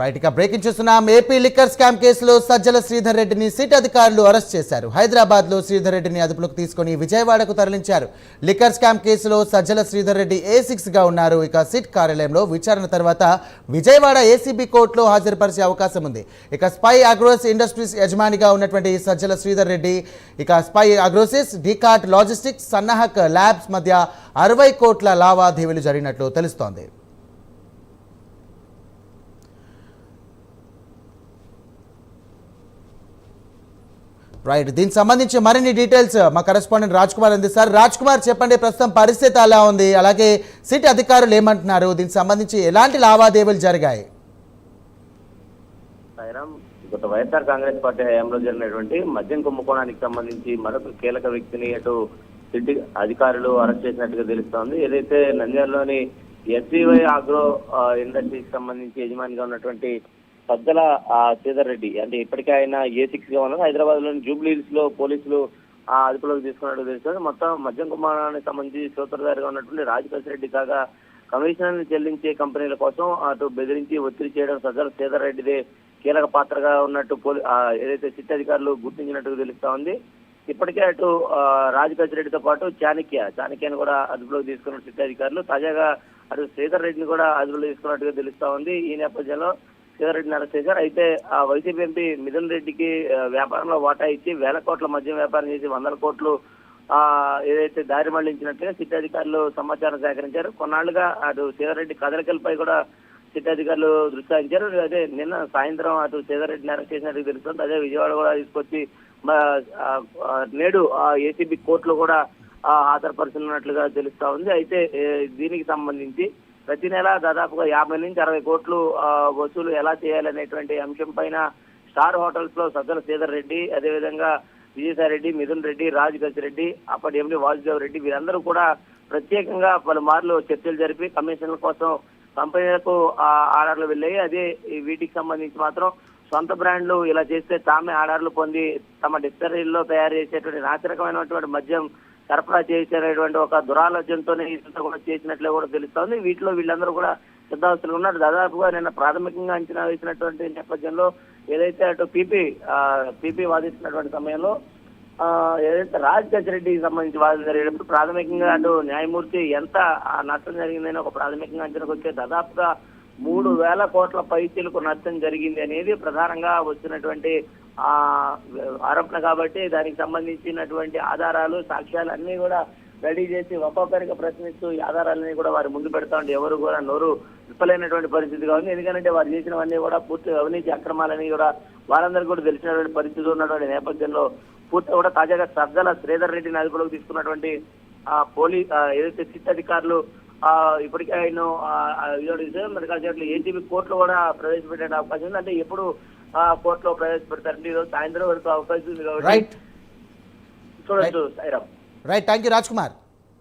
Right ఇక breaking చూస్తున్నాం. AP liquor scam కేసులో సజ్జల శ్రీధర్ రెడ్డిని సిట్ అధికారులు అరెస్ట్ చేశారు. హైదరాబాద్లో శ్రీధర్ రెడ్డిని అదుపులోకి తీసుకొని విజయవాడకు తరలించారు. లిక్కర్ స్కామ్ కేసులో సజ్జల శ్రీధర్ రెడ్డి ఏ సిక్స్గా ఉన్నారు. ఇక సిట్ కార్యాలయంలో విచారణ తర్వాత విజయవాడ ఏసీబీ కోర్టులో హాజరుపరిచే అవకాశం ఉంది. ఇక స్పై అగ్రోస్ ఇండస్ట్రీస్ యజమానిగా ఉన్నటువంటి సజ్జల శ్రీధర్ రెడ్డి ఇక స్పై అగ్రోసిస్ డికాట్ లాజిస్టిక్స్ సన్నాహక ల్యాబ్స్ మధ్య అరవై కోట్ల లావాదేవీలు జరిగినట్లు తెలుస్తోంది. రైట్ దీనికి సంబంధించి మరిన్ని డీటెయిల్స్ మా కరెస్పాండెంట్ రాజ్ కుమార్ అందిస్తారు. రాజ్ కుమార్ చెప్పండి ప్రస్తుతం పరిస్థితి ఎలా ఉంది? అలాగే సిటీ అధికారులు ఏమంటున్నారు? దీనికి సంబంధించి ఎలాంటి లావాదేవీలు జరిగాయి? గత వైఎస్ఆర్ కాంగ్రెస్ పార్టీ హయాంలో జరిగినటువంటి మద్యం కుంభకోణానికి సంబంధించి మరొక కీలక వ్యక్తిని అటు సిటీ అధికారులు అరెస్ట్ చేసినట్టుగా తెలుస్తోంది. ఏదైతే నంద్యాలలోని ఎస్వీవై ఆగ్రో ఇండస్ట్రీకి సంబంధించి యజమానిగా ఉన్నటువంటి సజ్జల శ్రీధర్ రెడ్డి. అంటే ఇప్పటికే ఆయన ఏ సిక్స్గా ఉన్నారు. హైదరాబాద్లోని జూబ్లీ లో పోలీసులు ఆ అదుపులోకి తీసుకున్నట్టు తెలుస్తుంది. మొత్తం మద్యం కుమారానికి సంబంధించి సూత్రధారిగా ఉన్నటువంటి రాజకేశ్ రెడ్డి కాగా కమిషన్ చెల్లించే కంపెనీల కోసం అటు బెదిరించి ఒత్తిడి చేయడం సజ్జల శ్రీధర్ రెడ్డిదే కీలక పాత్రగా ఉన్నట్టు పోలీ ఏదైతే సిట్ అధికారులు గుర్తించినట్టుగా తెలుస్తా ఉంది. ఇప్పటికే అటు ఆ, రెడ్డితో పాటు చాణక్య చాణక్యను కూడా అదుపులోకి తీసుకున్న సిట్ అధికారులు. తాజాగా అటు శ్రీధర్ రెడ్డిని కూడా అదుపులో తీసుకున్నట్టుగా తెలుస్తా ఉంది. ఈ నేపథ్యంలో శ్రీధర్ రెడ్డిని చేశారు అయితే ఆ వైసీపీ ఎంపీ మిథున్ రెడ్డికి వ్యాపారంలో వాటా ఇచ్చి వేల కోట్ల మద్యం వ్యాపారం చేసి వందల కోట్లు ఆ ఏదైతే దారి మళ్ళించినట్టుగా సిట్ అధికారులు సమాచారం సేకరించారు. కొన్నాళ్ళుగా అటు శ్రీధర్ కదలికలపై కూడా సిట్ అధికారులు దృష్టి సారించారు. అదే నిన్న సాయంత్రం అటు శ్రీధర్ రెడ్డిని అరెస్ట్ చేసినట్టు తెలుస్తుంది. అదే విజయవాడ కూడా తీసుకొచ్చి నేడు ఆ ఏసీబీ కోర్టులో కూడా ఆ, హాజరుపరుచున్నట్లుగా తెలుస్తా ఉంది. అయితే దీనికి సంబంధించి ప్రతి నెల దాదాపుగా యాభై నుంచి అరవై కోట్లు వసూలు ఎలా చేయాలనేటువంటి అంశం పైన స్టార్ హోటల్స్లో సజ్జల శ్రీధర్ రెడ్డి అదేవిధంగా విజయసాయి రెడ్డి మిథున్ రెడ్డి రాజ్ రెడ్డి అప్పటి ఎండి వాసుదేవ్ రెడ్డి వీరందరూ కూడా ప్రత్యేకంగా పలుమార్లు చర్చలు జరిపి కమిషన్ల కోసం కంపెనీలకు ఆర్డర్లు వెళ్ళాయి. అదే వీటికి సంబంధించి మాత్రం సొంత బ్రాండ్లు ఇలా చేస్తే తామే ఆర్డర్లు పొంది తమ డిస్టరీల్లో తయారు చేసేటువంటి నాసిరకమైనటువంటి మద్యం సరఫరా చేసేటువంటి ఒక దురాలోచనతోనే ఇదంతా కూడా చేసినట్లే కూడా తెలుస్తోంది. వీటిలో వీళ్ళందరూ కూడా సిద్ధావస్థలు ఉన్నారు. దాదాపుగా నిన్న ప్రాథమికంగా అంచనా వేసినటువంటి నేపథ్యంలో ఏదైతే అటు పీపీ పీపీ వాదిస్తున్నటువంటి సమయంలో ఏదైతే రాజ్ గజరెడ్డికి సంబంధించి వాదన జరిగేటప్పుడు ప్రాథమికంగా అటు న్యాయమూర్తి ఎంత ఆ నష్టం జరిగిందని ఒక ప్రాథమికంగా అంచనాకు వచ్చే దాదాపుగా మూడు వేల కోట్ల పైచీలకు నష్టం జరిగింది అనేది ప్రధానంగా వచ్చినటువంటి ఆ ఆరోపణ కాబట్టి దానికి సంబంధించినటువంటి ఆధారాలు సాక్ష్యాలు అన్ని కూడా రెడీ చేసి ఒక్కొక్కరికి ప్రశ్నిస్తూ ఈ ఆధారాలన్నీ కూడా వారు ముందు పెడతా ఉంటే ఎవరు కూడా నోరు విప్పలేనటువంటి పరిస్థితిగా ఉంది ఎందుకంటే వారు చేసినవన్నీ కూడా పూర్తి అవినీతి అక్రమాలని కూడా వారందరికీ కూడా తెలిసినటువంటి పరిస్థితి ఉన్నటువంటి నేపథ్యంలో పూర్తి కూడా తాజాగా సజ్జల శ్రీధర్ రెడ్డిని అదుపులోకి తీసుకున్నటువంటి ఆ పోలీస్ ఏదైతే సిట్ అధికారులు ఇప్పటికే ఆయన మరి కాసేపు ఏసీబీ కోర్టులో కూడా ప్రవేశపెట్టే అవకాశం ఉంది. అంటే ఎప్పుడు ఆ కోర్టులో ప్రవేశపెడతారంటే ఈరోజు సాయంత్రం వరకు అవకాశం ఉంది కాబట్టి రైట్ చూడొచ్చు Sairam. Right thank you Raj Kumar